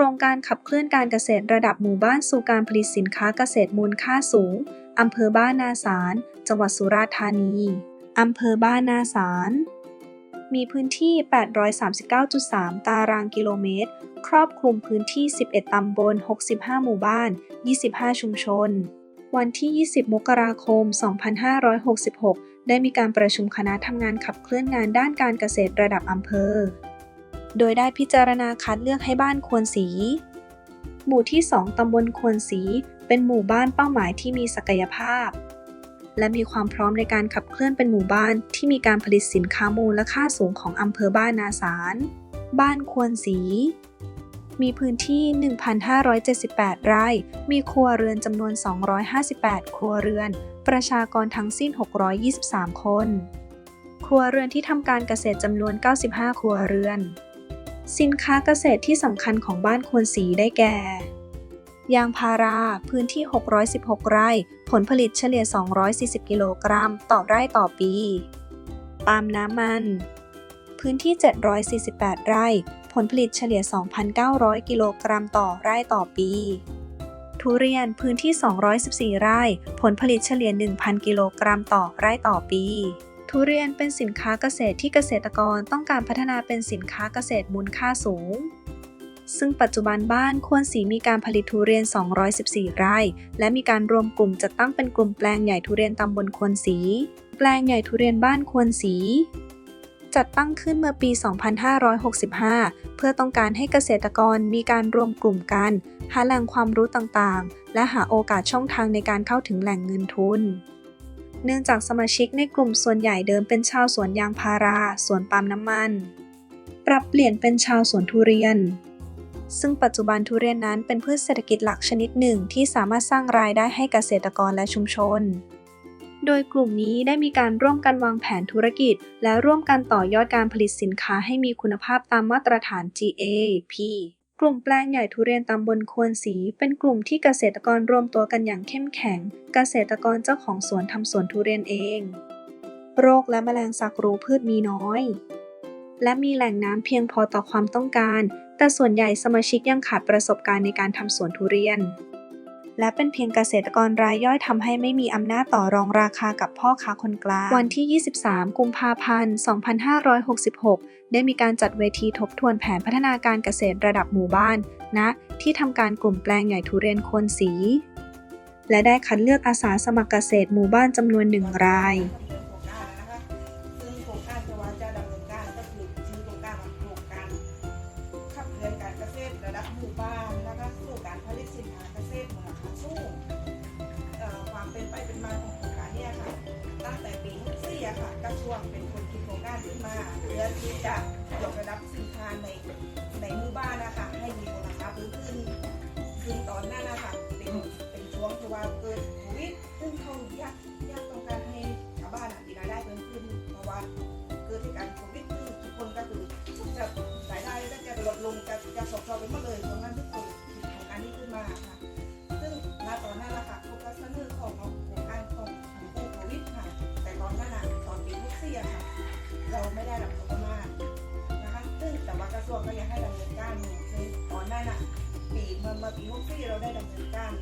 ครงการขับเคลื่อนการเกษตรระดับหมู่บ้านสู่การผลิตสินค้าเกษตรมูลค่าสูง อำเภอบ้านนาสาร จังหวัดสุราษฎร์ธานี อำเภอบ้านนาสาร มีพื้นที่ 839.3 ตารางกิโลเมตร ครอบคลุมพื้นที่ 11 ตำบล 65 หมู่บ้าน 25 ชุมชน วันที่ 20 มกราคม 2566 ได้มีการประชุมคณะทำงานขับเคลื่อนงานด้านการเกษตรระดับอำเภอ โดยได้พิจารณาคัดเลือกให้บ้านควรศรีหมู่ที่ 2 ตำบลควรศรีเป็นหมู่บ้านเป้าหมายที่มีศักยภาพ และมีความพร้อมในการขับเคลื่อนเป็นหมู่บ้านที่มีการผลิตสินค้ามูลค่าสูงของอำเภอบ้านนาสาร บ้านควรศรีมีพื้นที่ 1,578 ไร่ มีครัวเรือนจำนวน 258 ครัวเรือน ประชากรทั้งสิ้น 623 คนครัวเรือนที่ทำการเกษตรจำนวน 95 ครัวเรือน สินค้าเกษตรที่สำคัญของบ้านควรศรีได้แก่ ยางพาราพื้นที่ 616 ไร่ ผลผลิตเฉลี่ย 240 กิโลกรัม ต่อไร่ต่อปี ปาล์มน้ำมัน พื้นที่ 748 ไร่ ผลผลิตเฉลี่ย 2,900 กิโลกรัม ต่อไร่ต่อปี ทุเรียนพื้นที่ 214 ไร่ ผลผลิตเฉลี่ย 1,000 กิโลกรัม ต่อไร่ต่อปี ทุเรียนเป็นสินค้าเกษตรที่เกษตรกรต้องการพัฒนาเป็นสินค้าเกษตรมูลค่าสูง ซึ่งปัจจุบันบ้านควรศรีมีการผลิตทุเรียน 214 ไร่ และมีการรวมกลุ่มจัดตั้งเป็นกลุ่มแปลงใหญ่ทุเรียนตำบลควรศรีแปลงใหญ่ทุเรียนบ้านควรศรีจัดตั้งขึ้นเมื่อปี 2565 เพื่อต้องการให้เกษตรกรมีการรวมกลุ่มกัน หาแหล่งความรู้ต่างๆ และหาโอกาสช่องทางในการเข้าถึงแหล่งเงินทุน เนื่องจากสมาชิกในกลุ่มส่วนใหญ่เดิมเป็นชาวสวนยางพารา สวนปาล์มน้ำมัน ปรับเปลี่ยนเป็นชาวสวนทุเรียน ซึ่งปัจจุบันทุเรียนนั้นเป็นพืชเศรษฐกิจหลักชนิดหนึ่งที่สามารถสร้างรายได้ให้เกษตรกรและชุมชน โดยกลุ่มนี้ได้มีการร่วมกันวางแผนธุรกิจ และร่วมกันต่อยอดการผลิตสินค้าให้มีคุณภาพตามมาตรฐาน GAP กลุ่มแปลงใหญ่ทุเรียนตำบลควรศรี เป็นกลุ่มที่เกษตรกรรวมตัวกันอย่างเข้มแข็ง เกษตรกรเจ้าของสวนทำสวนทุเรียนเอง โรคและแมลงศักรูพืชมีน้อย และมีแหล่งน้ำเพียงพอต่อความต้องการ แต่ส่วนใหญ่สมาชิกยังขาดประสบการณ์ในการทำสวนทุเรียน และเป็นเพียงเกษตรกรรายย่อยทำให้ไม่มีอำนาจต่อรองราคากับพ่อค้าคนกลาง วันที่ 23 กุมภาพันธ์ 2566 ได้มีการจัดเวทีทบทวนแผนพัฒนาการเกษตรระดับหมู่บ้านณนะที่ทำการกลุ่มแปลงใหญ่ทุเรียนควรศรีและได้คัดเลือกอาสาสมัครเกษตรหมู่บ้านจำนวนหนึ่งราย ระทรวงเป็นคนคิดโครงการขึ้นมาเพื่อที่จะยกระดับสินค้าในในหมู่บ้านนะคะให้มีมูลค่าเพิ่มขึ้นซึ่งตอนนั้นนะคะเป็นเป็นช่วงที่ว่าเกิดโควิดซึ่งเขาอยากอยากต้องการ เราไม่ได้รับงบประมาณนะคะ ซึ่งแต่ว่ากระทรวงก็ยังให้ดำเนินการอยู่ซึ่งตอนนั้นอะปีเมื่อเมื่อปีทุกเสียเราได้ดำเนินการ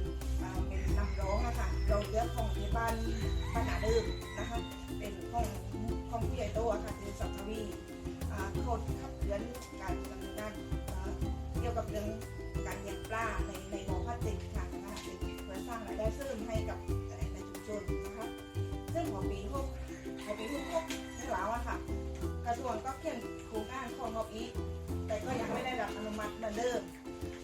เป็นนำร้องอะค่ะเราเลือกของที่บ้านปัญหาเดิมนะคะ เป็นของของผู้ใหญ่โตอะค่ะคือสัมภวีอ่าเขาขับเคลื่อนการดำเนินการเกี่ยวกับเรื่องการเลี้ยงปลาในในบ่อพลาสติกค่ะ กระทรวงก็เขียนโครงการของงบอีกแต่ก็ยังไม่ได้รับอนุมัติเหมือนเดิม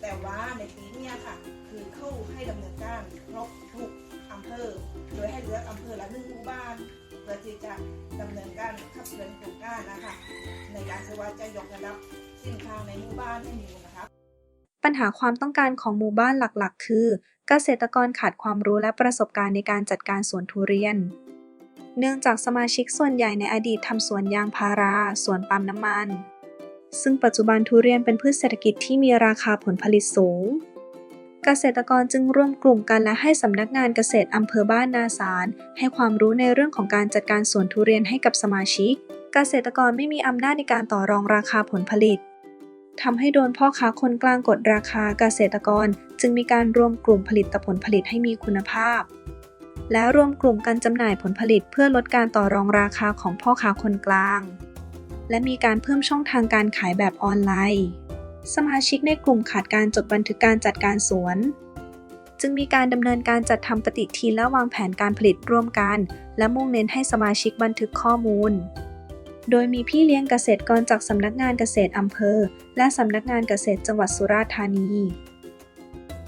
แต่ว่าในปีนี้ค่ะ คือเข้าให้ดำเนินการครบทุกอำเภอ โดยให้เลือกอำเภอละหนึ่งหมู่บ้านเพื่อที่จะดำเนินการขับเคลื่อนโครงการนะคะ ในการที่ว่าจะยกระดับสินค้าในหมู่บ้านให้มีมูลค่าปัญหาความต้องการของหมู่บ้านหลักๆ คือ เกษตรกรขาดความรู้และประสบการณ์ในการจัดการสวนทุเรียน เนื่องจากสมาชิกส่วนใหญ่ในอดีตทำสวนยางพารา สวนปาล์มน้ำมัน ซึ่งปัจจุบันทุเรียนเป็นพืชเศรษฐกิจที่มีราคาผลผลิตสูง เกษตรกรจึงร่วมกลุ่มกันและให้สำนักงานเกษตรอำเภอบ้านนาสาร ให้ความรู้ในเรื่องของการจัดการสวนทุเรียนให้กับสมาชิก เกษตรกรไม่มีอำนาจในการต่อรองราคาผลผลิตทำให้โดนพ่อค้าคนกลางกดราคาเกษตรกร จึงมีการรวมกลุ่มผลิตผลผลิตให้มีคุณภาพ และรวมกลุ่มกันจำหน่ายผลผลิตเพื่อลดการต่อรองราคาของพ่อค้าคนกลาง และมีการเพิ่มช่องทางการขายแบบออนไลน์ สมาชิกในกลุ่มขาดการจดบันทึกการจัดการสวน จึงมีการดำเนินการจัดทำปฏิทินและวางแผนการผลิตร่วมกัน และมุ่งเน้นให้สมาชิกบันทึกข้อมูล โดยมีพี่เลี้ยงเกษตรกรจากสำนักงานเกษตรอำเภอ และสำนักงานเกษตรจังหวัดสุราษฎร์ธานี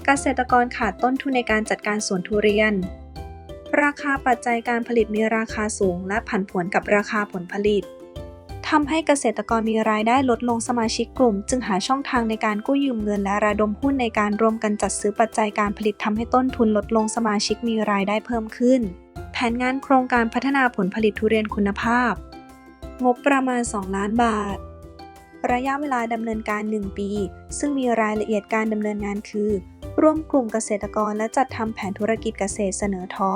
เกษตรกรขาดต้นทุนในการจัดการสวนทุเรียน ราคาปัจจัยการผลิตมีราคาสูง และผันผวนกับราคาผลผลิตทำให้เกษตรกรมีรายได้ลดลงสมาชิกกลุ่ม จึงหาช่องทางในการกู้ยืมเงินและระดมหุ้นในการรวมกันจัดซื้อปัจจัยการผลิตทำให้ต้นทุนลดลงสมาชิกมีรายได้เพิ่มขึ้น แผนงานโครงการพัฒนาผลผลิตทุเรียนคุณภาพ งบประมาณ 2 ล้านบาท ระยะเวลาดำเนินการ 1 ปี ซึ่งมีรายละเอียดการดำเนินงานคือ ร่วมกลุ่มเกษตรกรและจัดทำแผนธุรกิจเกษตรเสนอทอ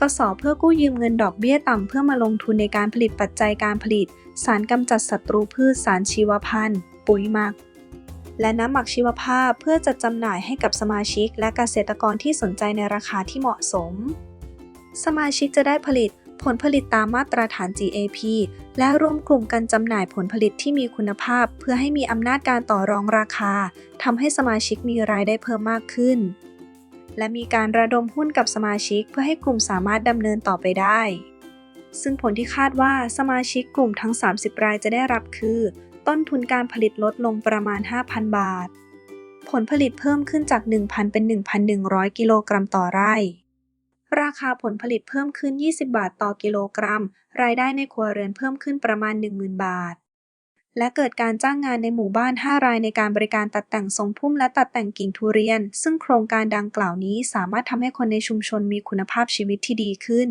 กสเพื่อกู้ยืมเงินดอกเบี้ยต่ำเพื่อมาลงทุนในการผลิตปัจจัยการผลิต สารกำจัดศัตรูพืชสารชีวพันธุ์ ปุ๋ยหมัก และน้ำหมักชีวภาพเพื่อจัดจำหน่ายให้กับสมาชิกและเกษตรกรที่สนใจในราคาที่เหมาะสม สมาชิกจะได้ผลิต ผลผลิตตามมาตรฐาน GAP และร่วมกลุ่มกันจำหน่ายผลผลิตที่มีคุณภาพ เพื่อให้มีอำนาจการต่อรองราคาทำให้สมาชิกมีรายได้เพิ่มมากขึ้น และมีการระดมหุ้นกับสมาชิกเพื่อให้กลุ่มสามารถดำเนินต่อไปได้ ซึ่งผลที่คาดว่าสมาชิกกลุ่มทั้ง 30 รายจะได้รับคือ ต้นทุนการผลิตลดลงประมาณ 5,000 บาท ผลผลิตเพิ่มขึ้นจาก 1,000 เป็น 1,100 กิโลกรัมต่อไร่ ราคาผลผลิตเพิ่มขึ้น 20 บาทต่อกิโลกรัม รายได้ในครัวเรือนเพิ่มขึ้นประมาณ 10,000 บาท และเกิดการจ้างงานในหมู่บ้าน 5 รายในการบริการตัดแต่งทรงพุ่มและตัดแต่งกิ่งทุเรียน ซึ่งโครงการดังกล่าวนี้สามารถทำให้คนในชุมชนมีคุณภาพชีวิตที่ดีขึ้น